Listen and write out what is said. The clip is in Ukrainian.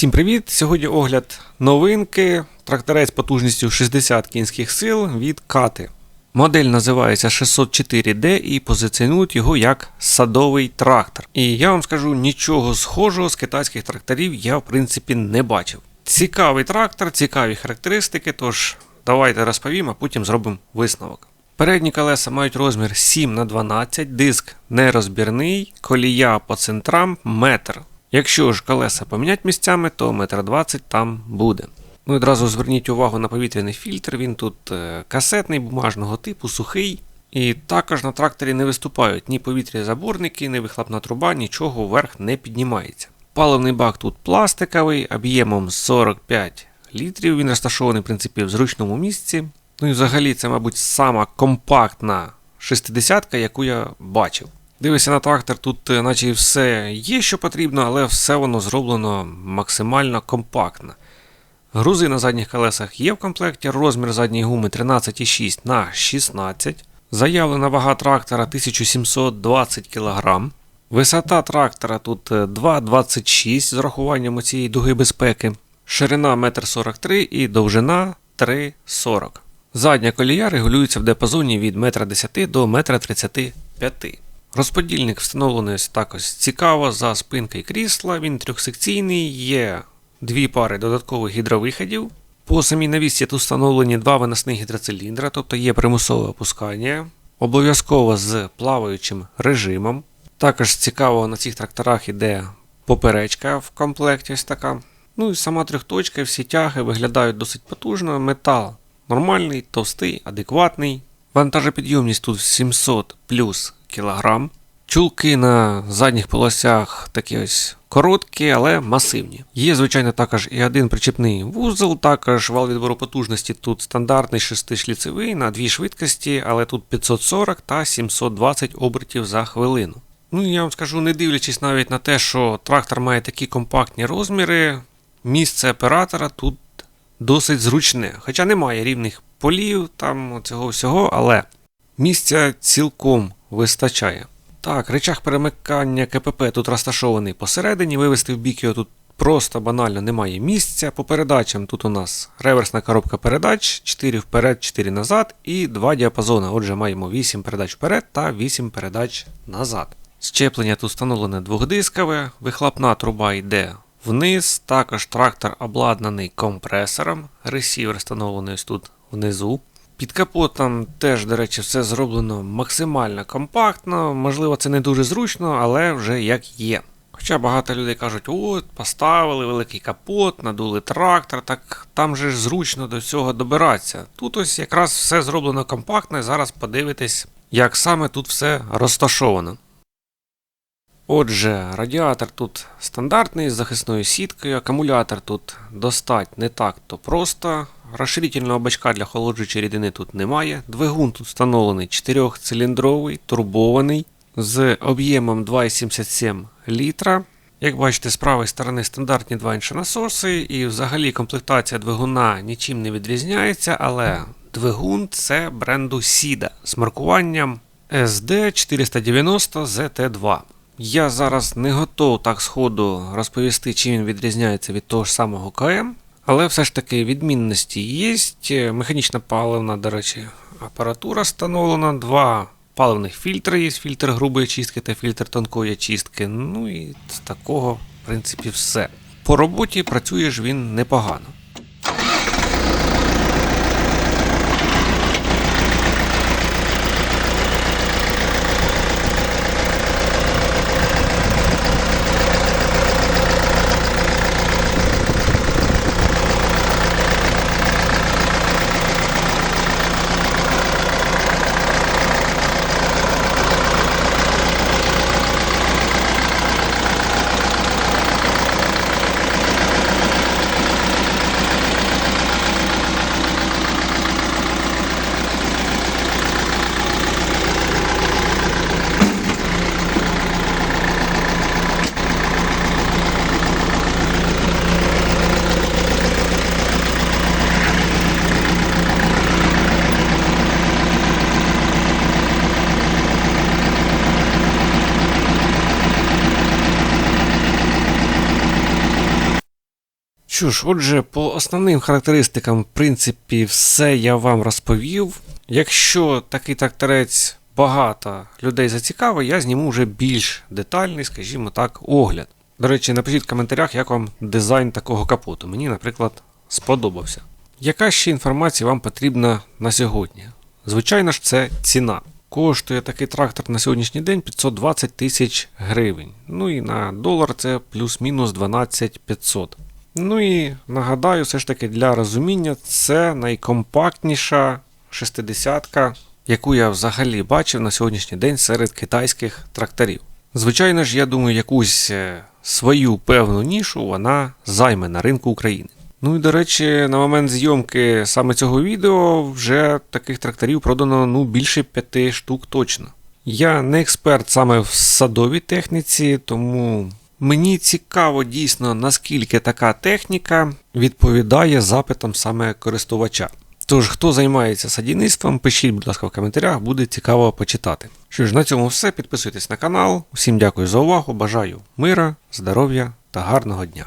Всім привіт! Сьогодні огляд новинки. Тракторець потужністю 60 кінських сил від Кати. Модель називається 604D і позиціонують його як садовий трактор. І я вам скажу, нічого схожого з китайських тракторів я в принципі не бачив. Цікавий трактор, цікаві характеристики, тож давайте розповім, а потім зробимо висновок. Передні колеса мають розмір 7 на 12 диск нерозбірний, колія по центрам метр. Якщо ж колеса помінять місцями, то метр 20 там буде. Ну і одразу зверніть увагу на повітряний фільтр, він тут е, касетний, бумажного типу, сухий. І також на тракторі не виступають ні повітрязаборники, ні вихлопна труба, нічого вверх не піднімається. Паливний бак тут пластиковий, об'ємом 45 літрів. Він розташований в принципі в зручному місці. Ну і взагалі це, мабуть, сама компактна 60-ка, яку я бачив. Дивишся на трактор, тут е, наче і все є, що потрібно, але все воно зроблено максимально компактно. Грузи на задніх колесах є в комплекті, розмір задньої гуми 13,6 на 16. Заявлена вага трактора 1720 кг. Висота трактора тут е, 2,26 з урахуванням цієї дуги безпеки. Ширина 1,43 м і довжина 3,40 м. Задня колія регулюється в диапазоні від 1,10 м до 1,35 м. Розподільник встановлений ось так ось цікаво за спинкою крісла. Він трьохсекційний, є дві пари додаткових гідровиходів. По самій навісці тут встановлені два виносних гідроциліндра, тобто є примусове опускання, обов'язково з плаваючим режимом. Також цікаво на цих тракторах іде поперечка в комплекті ось така. Ну і сама трьохточка, всі тяги виглядають досить потужно. Метал нормальний, товстий, адекватний. Вантажопідйомність тут 700 плюс кілограм. Чулки на задніх полосях такі ось короткі, але масивні. Є, звичайно, також і один причепний вузол, також вал відбору потужності тут стандартний 6-шліцевий на дві швидкості, але тут 540 та 720 обертів за хвилину. Ну я вам скажу, не дивлячись навіть на те, що трактор має такі компактні розміри, місце оператора тут досить зручне. Хоча немає рівних полів, там цього всього, але місця цілком вистачає. Так, речах перемикання КПП тут розташований посередині, вивести в бік його тут просто банально немає місця. По передачам тут у нас реверсна коробка передач, 4 вперед, 4 назад і 2 діапазони. Отже, маємо 8 передач вперед та 8 передач назад. Щеплення тут встановлене двохдискове, вихлопна труба йде вниз, також трактор обладнаний компресором, ресівер встановлений ось тут внизу. Під капотом теж, до речі, все зроблено максимально компактно. Можливо, це не дуже зручно, але вже як є. Хоча багато людей кажуть, от, поставили великий капот, надули трактор, так там же ж зручно до цього добиратися. Тут ось якраз все зроблено компактно, і зараз подивитесь, як саме тут все розташовано. Отже, радіатор тут стандартний з захисною сіткою, акумулятор тут достать не так то просто. Розширительного бачка для холоджуючої рідини тут немає. Двигун тут встановлений 4-циліндровий, турбований з об'ємом 2,77 літра. Як бачите, з правої сторони стандартні 2 інші насоси, і взагалі комплектація двигуна нічим не відрізняється, але двигун це бренду Sida з маркуванням SD490ZT2. Я зараз не готов так сходу розповісти, чим він відрізняється від того ж самого КМ. Але все ж таки відмінності є. Механічна паливна, до речі, апаратура встановлена. Два паливних фільтри є, фільтр грубої чистки та фільтр тонкої чистки. Ну і з такого, в принципі, все. По роботі працює ж він непогано. Що ж, отже, по основним характеристикам, в принципі, все я вам розповів. Якщо такий тракторець багато людей зацікавить, я зніму вже більш детальний, скажімо так, огляд. До речі, напишіть в коментарях, як вам дизайн такого капоту. Мені, наприклад, сподобався. Яка ще інформація вам потрібна на сьогодні? Звичайно ж, це ціна. Коштує такий трактор на сьогоднішній день 520 тисяч гривень. Ну і на долар це плюс-мінус 12 500. Ну і нагадаю, все ж таки для розуміння, це найкомпактніша шестидесятка, яку я взагалі бачив на сьогоднішній день серед китайських тракторів. Звичайно ж, я думаю, якусь е, свою певну нішу вона займе на ринку України. Ну і до речі, на момент зйомки саме цього відео вже таких тракторів продано ну, більше п'яти штук точно. Я не експерт саме в садовій техніці, тому мені цікаво дійсно, наскільки така техніка відповідає запитам саме користувача. Тож, хто займається садівництвом, пишіть, будь ласка, в коментарях, буде цікаво почитати. Що ж, на цьому все. Підписуйтесь на канал. Усім дякую за увагу. Бажаю мира, здоров'я та гарного дня.